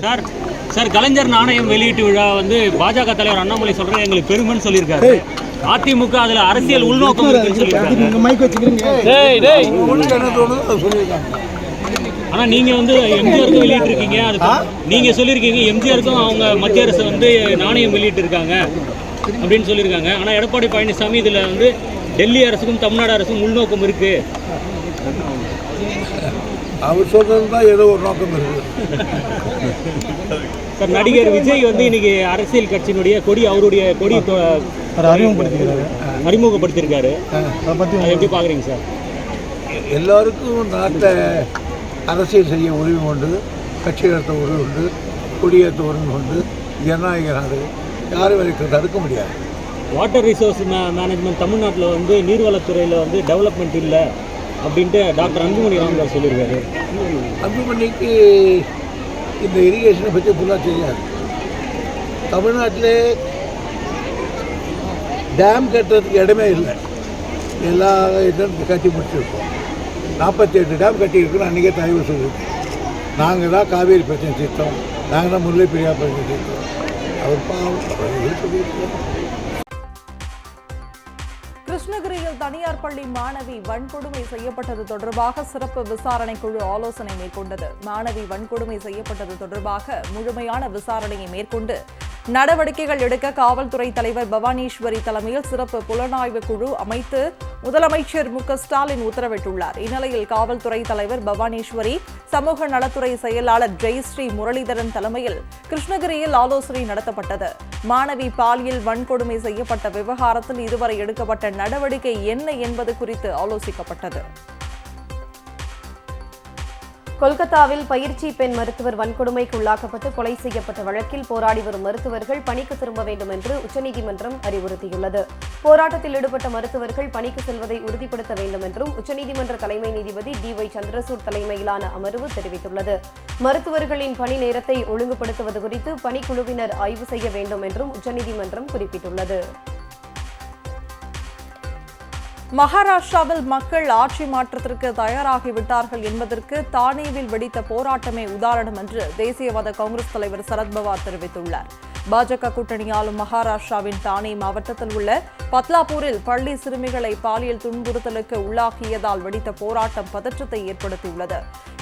Sir sir கலைஞர் நாணயம் வெளியீட்டு விழா வந்து பாஜக தலைவர் அண்ணாமலை சொல்றது எங்களுக்கு பெருமைன்னு சொல்லியிருக்காரு. அதிமுக அதுல அரசியல் உள்நோக்கம் இருக்குன்னு சொல்லியிருக்காங்க ஆனா நீங்க வந்து எம்ஜிஆருக்கும் வெளியிட்டிருக்கீங்க. அது நீங்க சொல்லியிருக்கீங்க எம்ஜிஆருக்கும் அவங்க மத்திய அரசு வந்து நாணயம் வெளியிட்டு இருக்காங்க அப்படின்னு சொல்லியிருக்காங்க. ஆனா எடப்பாடி பழனிசாமி இதுல வந்து டெல்லி அரசுக்கும் தமிழ்நாடு அரசுக்கும் உள்நோக்கம் இருக்கு. அவர் சொல்றது தான் ஏதோ ஒரு நோக்கம் இருக்குது சார் நடிகர் விஜய் வந்து இன்னைக்கு அரசியல் கட்சியினுடைய கொடி அவருடைய கொடி அறிமுகப்படுத்திக்கிறாரு அறிமுகப்படுத்தியிருக்காரு. அதை பற்றி எப்படி பாக்குறீங்க சார்? எல்லாருக்கும் நாட்டை அரசியல் செய்ய உரிமை உண்டு கட்சி நடத்த உரிமை உண்டு கொடியேற்ற உரிமை உண்டு ஜனநாயக நாடு யாரும் வரைக்கும் தடுக்க முடியாது. வாட்டர் ரிசோர்ஸ் மே மேனேஜ்மெண்ட் தமிழ்நாட்டில் வந்து நீர்வளத்துறையில் வந்து டெவலப்மெண்ட் இல்லை அப்படின்ட்டு டாக்டர் அன்புமணி ராமதாஸ் சொல்லியிருக்காரு. அன்புமணிக்கு இந்த இரிகேஷனை பற்றி ஃபுல்லாக தெரியாது. தமிழ்நாட்டிலே டேம் கட்டுறதுக்கு இடமே இல்லை. எல்லா இதுவும் கட்டி முடிச்சிருக்கோம். நாற்பத்தி எட்டு டேம் கட்டியிருக்கோம் அன்றைக்கே தலைவர் சொல்லியிருக்கோம் நாங்கள் தான் காவேரி பிரச்சனை தீர்த்தோம். நாங்கள் தான் முல்லை பெரியார் பிரச்சனை தீர்த்தோம். அவர் பாவம். சொல்லியிருக்கோம் கிருஷ்ணகிரியில் தனியார் பள்ளி மாணவி வன்கொடுமை செய்யப்பட்டது தொடர்பாக சிறப்பு விசாரணை குழு ஆலோசனை மேற்கொண்டது. மாணவி வன்கொடுமை செய்யப்பட்டது தொடர்பாக முழுமையான விசாரணையை மேற்கொண்டு நடவடிக்கைகள் எடுக்க காவல்துறை தலைவர் பவானீஸ்வரி தலைமையில் சிறப்பு புலனாய்வு குழு அமைத்து முதலமைச்சர் மு ஸ்டாலின் உத்தரவிட்டுள்ளார். இந்நிலையில் காவல்துறை தலைவர் பவானேஸ்வரி சமூக நலத்துறை செயலாளர் ஜெயஸ்ரீ முரளிதரன் தலைமையில் கிருஷ்ணகிரியில் ஆலோசனை நடத்தப்பட்டது. மாணவி பாலியல் வன்கொடுமை செய்யப்பட்ட விவகாரத்தில் இதுவரை எடுக்கப்பட்ட நடவடிக்கை என்ன என்பது குறித்து ஆலோசிக்கப்பட்டது. கொல்கத்தாவில் பயிற்சி பெண் மருத்துவர் வன்கொடுமைக்கு உள்ளாக்கப்பட்டு கொலை செய்யப்பட்ட வழக்கில் போராடி வரும் மருத்துவர்கள் பணிக்கு திரும்ப வேண்டும் என்று உச்சநீதிமன்றம் அறிவுறுத்தியுள்ளது. போராட்டத்தில் ஈடுபட்ட மருத்துவர்கள் பணிக்கு செல்வதை உறுதிப்படுத்த வேண்டும் என்றும் உச்சநீதிமன்ற தலைமை நீதிபதி டி ஒய் சந்திரசூட் தலைமையிலான அமர்வு தெரிவித்துள்ளது. மருத்துவர்களின் பணி நேரத்தை ஒழுங்குபடுத்துவது குறித்து பணிக்குழுவினர் ஆய்வு செய்ய வேண்டும் என்றும் உச்சநீதிமன்றம் குறிப்பிட்டுள்ளது. மகாராஷ்டிராவில் மக்கள் ஆட்சி மாற்றத்திற்கு தயாராகிவிட்டார்கள் என்பதற்கு தானேவில் வெடித்த போராட்டமே உதாரணம் என்று தேசியவாத காங்கிரஸ் தலைவர் சரத்பவார் தெரிவித்துள்ளார். பாஜக கூட்டணி ஆளும் மகாராஷ்டிராவின் தானே மாவட்டத்தில் உள்ள பத்லாபூரில் பள்ளி சிறுமிகளை பாலியல் துன்புறுத்தலுக்கு உள்ளாக்கியதால் வெடித்த போராட்டம் பதற்றத்தை ஏற்படுத்தியுள்ளது.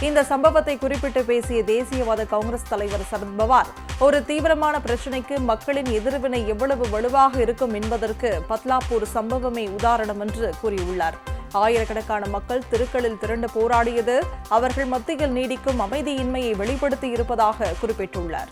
இந்த சம்பவத்தை குறிப்பிட்டு பேசிய தேசியவாத காங்கிரஸ் தலைவர் சரத்பவார் ஒரு தீவிரமான பிரச்சினைக்கு மக்களின் எதிர்வினை எவ்வளவு வலுவாக இருக்கும் என்பதற்கு பத்லாப்பூர் சம்பவமே உதாரணம் என்று கூறியுள்ளார். ஆயிரக்கணக்கான மக்கள் திருக்களில் திரண்டு போராடியது அவர்கள் மத்தியில் நீடிக்கும் அமைதியின்மையை வெளிப்படுத்தியிருப்பதாக குறிப்பிட்டுள்ளார்.